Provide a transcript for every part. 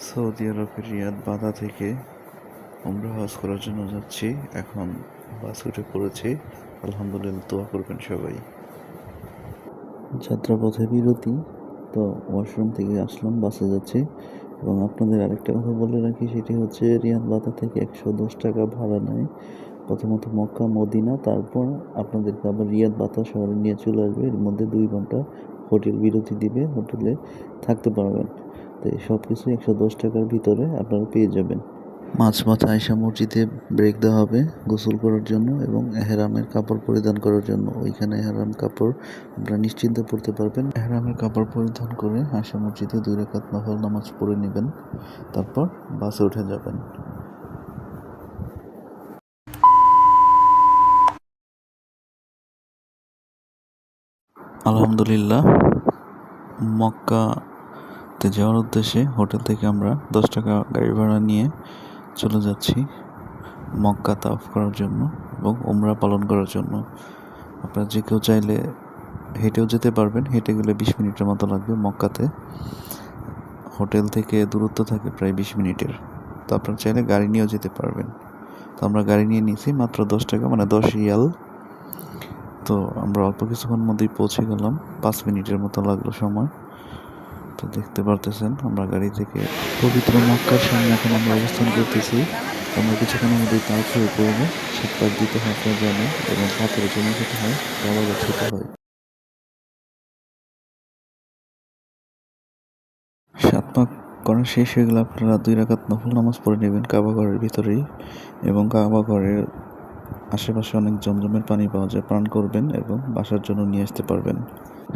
Saudi আরবের রিয়াদ বাদা থেকে আমরা হজ করার জন্য যাচ্ছি। এখন বাস উঠে পড়েছি। আলহামদুলিল্লাহ, দোয়া করবেন সবাই। যাত্রাপথে বিরতি, তো ওয়াশরুম থেকে আসলাম, বাসে যাচ্ছি। এবং আপনাদের আরেকটা কথা বলে রাখি, সেটি হচ্ছে রিয়াদ বাদা থেকে একশো দশ টাকা ভাড়া নেয়। প্রথমত মক্কা, মদিনা, তারপর আপনাদেরকে আবার রিয়াদ বাতা শহরে নিয়ে চলে আসবে। এর মধ্যে দুই ঘণ্টা হোটেল বিরতি দিবে, হোটেলে থাকতে পারবেন। তো সব কিছু একশো দশ টাকার ভিতরে আপনারা পেয়ে যাবেন। মাঝ মাথা আয়সা মসজিদে ব্রেক দেওয়া হবে গোসল করার জন্য এবং এহরামের কাপড় পরিধান করার জন্য। ওইখানে এহরাম কাপড় আপনারা নিশ্চিন্তে পড়তে পারবেন। এহরামের কাপড় পরিধান করে আয়সা মসজিদে দুই রেখাত নফল নামাজ পড়ে নেবেন, তারপর বাসে উঠে যাবেন। আলহামদুলিল্লাহ মক্কাতে যাওয়ার উদ্দেশ্যে হোটেল থেকে আমরা দশ টাকা গাড়ি ভাড়া নিয়ে চলে যাচ্ছি মক্কা তাফ করার জন্য এবং ওমরা পালন করার জন্য। আপনারা যে কেউ চাইলে হেঁটেও যেতে পারবেন, হেঁটে গেলে বিশ মিনিটের মতো লাগবে মক্কাতে। হোটেল থেকে দূরত্ব থাকে প্রায় বিশ মিনিটের। তো আপনারা চাইলে গাড়ি নিয়েও যেতে পারবেন। তো আমরা গাড়ি নিয়ে নিয়েছি মাত্র দশ টাকা মানে দশ রিয়াল। তো আমরা অল্প কিছুক্ষণ মধ্যেই পৌঁছে গেলাম, পাঁচ মিনিটের মতো লাগল সময়। তো দেখতে পারতেছেন, আমরা গাড়ি থেকে পবিত্র মক্কার সামনে এখন আমরা অবস্থান করতেছি। আমরা কিছুক্ষণের মধ্যেই পার হয়ে পড়ব শীত পাক দিতে হয় জানেন, এবং পাথরে জমে যেতে হয় বাবা ছোট হয়। সাত পাক করা শেষ হয়ে গেলে আপনারা দুই রাকাত নফল নামাজ পড়ে নেবেন কাবা ঘরের ভিতরেই, এবং কাবা ঘরের আশেপাশে অনেক জমজমের পানি পাওয়া যায়, পান করবেন এবং বাসার জন্য নিয়ে আসতে পারবেন।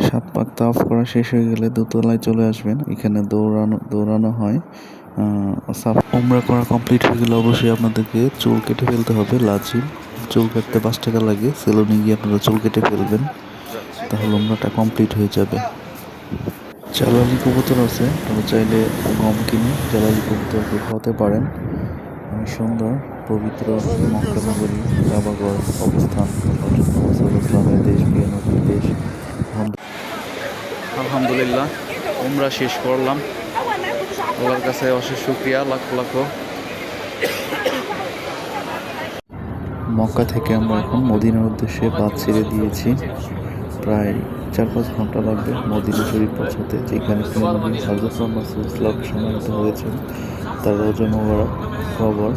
সাত পাক তাফ করা শেষ হয়ে গেলে দোতলায় চলে আসবেন এখানে দৌড়ানো দৌড়ানো হয় সাফ উমরা করা কমপ্লিট হয়ে গেলে অবশ্যই আপনাদেরকে চুল কেটে ফেলতে হবে লাচিল চুল কাটতে পাঁচ টাকা লাগে সেলুনে গিয়ে আপনারা চুল কেটে ফেলবেন তাহলে উমরাটা কমপ্লিট হয়ে যাবে জালালি কবুতর আছে আপনারা চাইলে গম কিনে জালালি কবুতরকে খাওয়াতে পারেন সুন্দর পবিত্র মক্কা নগরী কাবাগর অবস্থান দেশ বিয়ানবির দেশ আলহামদুলিল্লাহ, উমরা শেষ করলাম। আল্লাহর কাছে অশেষ শুক্রিয়া, লাখ লাখ। মক্কা থেকে আমরা এখন মদিনার উদ্দেশ্যে বাদ ছেড়ে দিয়েছি। প্রায় চার পাঁচ ঘণ্টা লাগবে মদিনা শরীফ পৌঁছাতে, যেখানে হজরত সমাহিত হয়েছেন তার মোবারক খবর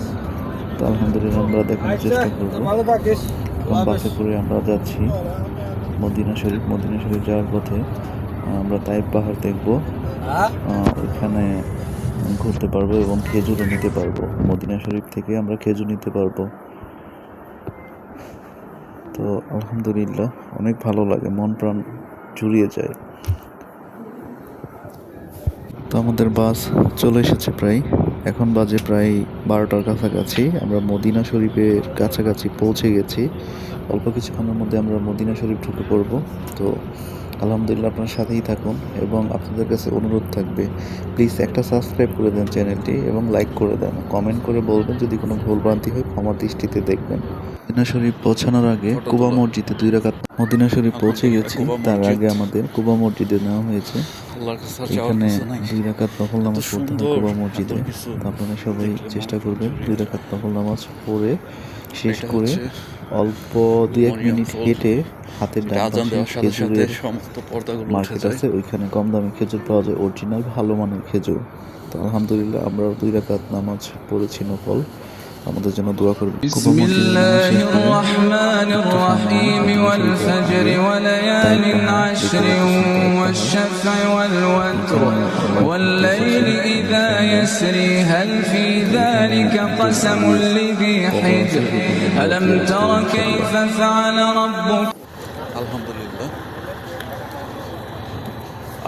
তো আলহামদুলিল্লাহ আমরা দেখানোর চেষ্টা করব। বাসে করে আমরা যাচ্ছি মদিনা শরীফ। মদিনা শরীফ যাওয়ার পথে আমরা তাইব পাহাড় দেখব। ওইখানে ঘুরতে পারব এবং খেজুরও নিতে পারব। মদিনা শরীফ থেকে আমরা খেজুর নিতে পারব। তো আলহামদুলিল্লাহ অনেক ভালো লাগে মন প্রাণ জুড়িয়ে যায়। তো আমাদের বাস চলে এসেছে প্রায়। এখন বাজে প্রায় বারোটার কাছাকাছি। আমরা মদিনা শরীফের কাছাকাছি পৌঁছে গেছি। অল্প কিছুক্ষণের মধ্যে আমরা মদিনা শরীফ ঢুকে পড়ব। তো আলহামদুলিল্লাহ আপনার সাথেই থাকুন এবং আপনাদের কাছে অনুরোধ থাকবে। প্লিজ একটা সাবস্ক্রাইব করে দেন চ্যানেলটি এবং লাইক করে দেন। কমেন্ট করে বলবেন যদি কোনো ভুলভ্রান্তি হয় ক্ষমা দৃষ্টিতে দেখবেন। মদিনা শরীফ পৌঁছানোর আগে কুবা মসজিদে দুই রাকাত মদিনা শরীফ পৌঁছে গেছি। তার আগে আমাদের কুবা মসজিদে নেওয়া হয়েছে। এখানে দুই রাকাত নফল নামাজ পড়তে হয় কুবা মসজিদে। আপনারা সবাই চেষ্টা করবেন দুই রাকাত নফল নামাজ পড়ে শেষ করে অল্প দুই এক মিনিট। হেঁটে হাতের ডান পাশে খেজুরের সমস্ত পর্দাগুলো মার্কেট আছে ওইখানে কম দামে খেজুর পাওয়া যায়। অরিজিনাল ভালো মানের খেজুর। তো আলহামদুলিল্লাহ আমরাও দুই রাকাত নামাজ পড়েছি নকল। আমাদের জন্য দোয়া করবেন। বিসমিল্লাহির রহমানির রহিম। ওয়াল ফজর ওয়া লায়ালিন আশর ওয়াশ শাফঈ ওয়াল ওয়াতর। ওয়াল লাইল ইযা ইয়াসরি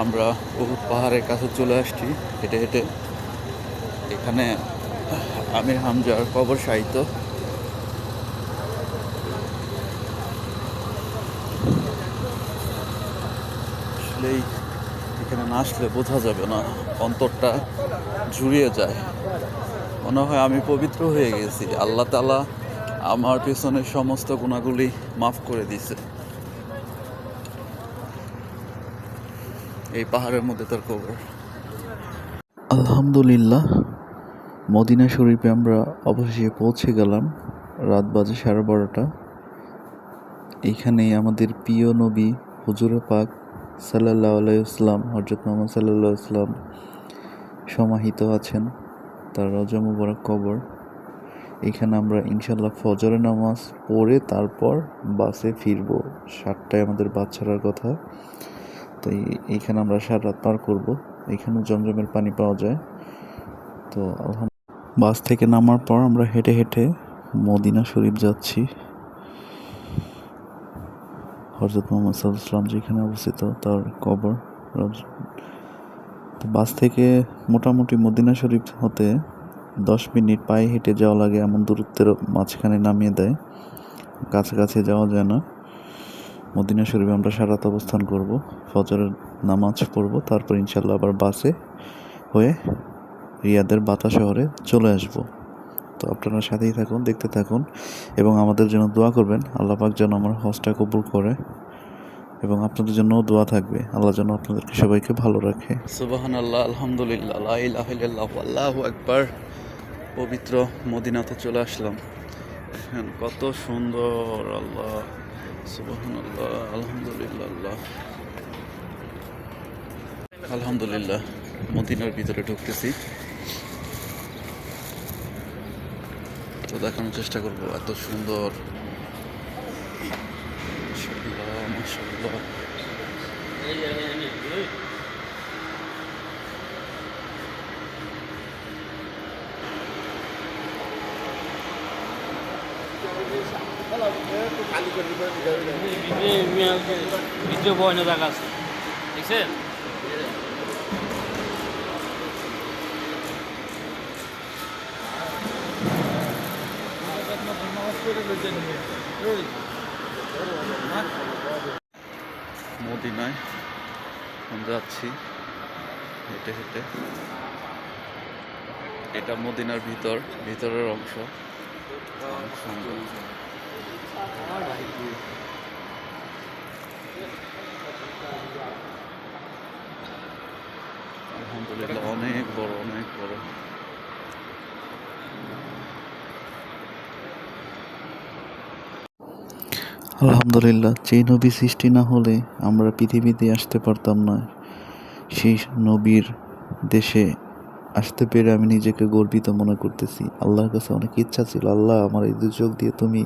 আমরা বহুত পাহাড়ের কাছে চলে আসছি, হেঁটে হেঁটে। এখানে আমির হামজার কবর সাহিত্য আসলেই এখানে না আসলে বোঝা যাবে না, অন্তরটা জুড়িয়ে যায়। মনে হয় আমি পবিত্র হয়ে গেছি। আল্লাহ তালা আমার পেছনের সমস্ত গুণাগুলি মাফ করে দিছে এই পাহাড়ের মধ্যে তার কবর আলহামদুলিল্লাহ, মদিনা শরীফে আমরা অবশেষে পৌঁছে গেলাম, রাত বাজে সাড়ে বারোটা। এইখানেই আমাদের প্রিয় নবী হুজুরে পাক সাল্লাহ আলাইসলাম হজরত মোহাম্মদ সাল্লাহ ইসলাম সমাহিত আছেন, তার রজা মুবারক কবর। এখানে আমরা ইনশাল্লাহ ফজরের নামাজ পড়ে তারপর বাসে ফিরবো। সাতটায় আমাদের ছাড়ার কথা। তো এইখানে আমরা সাত রাত পার করব। এখানেও জমজমের পানি পাওয়া যায়। তো বাস থেকে নামার পর আমরা হেঁটে হেঁটে মদিনা শরীফ যাচ্ছি। হজরত মোহাম্মদ সাল্লাম যেখানে অবস্থিত তার কবর। তো বাস থেকে মোটামুটি মদিনা শরীফ হতে দশ মিনিট পায়ে হেঁটে যাওয়া লাগে এমন দূরত্বের মাঝখানে নামিয়ে দেয়। কাছাকাছি যাওয়া যায় না। মদিনা শরীফে আমরা সারাত অবস্থান করব, ফজরের নামাজ পড়ব, তারপর ইনশাল্লাহ আবার বাসে হয়ে রিয়াদের বাতা শহরে চলে আসব। তো আপনারা সাথেই থাকুন, দেখতে থাকুন এবং আমাদের জন্য দোয়া করবেন। আল্লাহ পাক যেন আমার হজটা কবুল করে এবং আপনাদের জন্যও দোয়া থাকবে। আল্লাহ যেন আপনাদেরকে সবাইকে ভালো রাখে। সুবাহান আল্লাহ আলহামদুলিল্লাহ ইলাহা ইল্লাল্লাহু পবিত্র মদিনাতে চলে আসলাম। কত সুন্দর, আল্লাহ। আলহামদুলিল্লাহ। আলহামদুলিল্লাহ মদিনার ভিতরে ঢুকতেছি। তো দেখানোর চেষ্টা করব এত সুন্দর। মাশাআল্লাহ, মাশাআল্লাহ। ভিডিও বয়না জায়গা আছে দেখছেন মদিনায় এখন যাচ্ছি হেঁটে হেঁটে। এটা মদিনার ভিতর, ভিতরের অংশ। সুন্দর। আলহামদুলিল্লাহ, অনেক বড় অনেক বড়। আলহামদুলিল্লাহ, যেই নবী সৃষ্টি না হলে আমরা পৃথিবীতে আসতে পারতাম না। সেই নবীর দেশে আসতে পেরে আমি নিজেকে গর্বিত মনে করতেছি। আল্লাহর কাছে অনেক ইচ্ছা ছিল। আল্লাহ আমার এই দুচোখ দিয়ে তুমি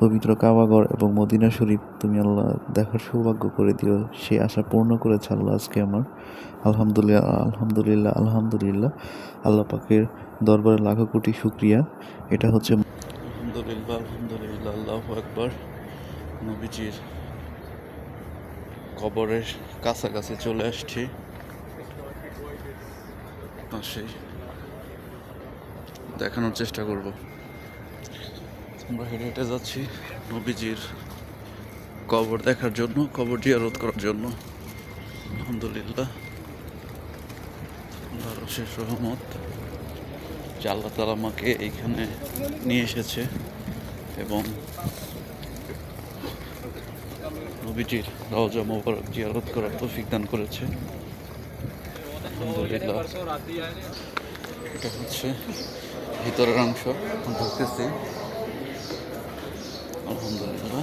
পবিত্র কাবাগর এবং মদিনা শরীফ তুমি আল্লাহ দেখার সৌভাগ্য করে দিও। সেই আশা পূর্ণ করেছে আল্লাহ আজকে আমার। আলহামদুলিল্লাহ আলহামদুলিল্লাহ আলহামদুলিল্লাহ। আল্লাহ পাকের দরবারে লাখো কোটি শুক্রিয়া। এটা হচ্ছে আলহামদুলিল্লাহ আলহামদুলিল্লাহ, আল্লাহ একবার নবীজির কবরের কাছাকাছি চলে আসছি। পাশেই দেখানোর চেষ্টা করব। আমরা হেঁটে হেঁটে যাচ্ছি নবীজির কবর দেখার জন্য, কবর জিয়ারত করার জন্য। আলহামদুলিল্লাহ। আল্লাহর শেষ রহমত। তালা আমাকে এইখানে নিয়ে এসেছে এবং নবীজির রওজা মোবারক জিয়ারত করার তৌফিক দান করেছে। আলহামদুলিল্লাহ এটা হচ্ছে ভিতরের অংশ। এখন ঢুকতেছি। আলহামদুলিল্লাহ।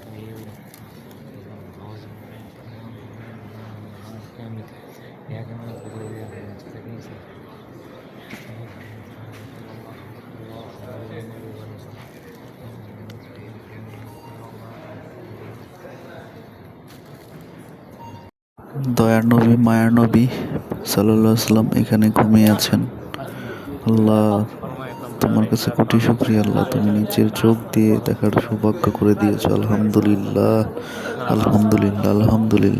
দয়ার নবী, মায়ার নবী সাল্লাম এখানে ঘুমিয়ে আছেন। আল্লাহ তোমার কাছে কোটি শুক্রিয়া, আল্লাহ তুমি নিজের চোখ দিয়ে দেখার সৌভাগ্য করে দিয়েছ। আলহামদুলিল্লাহ আলহামদুলিল্লাহ আলহামদুলিল্লাহ।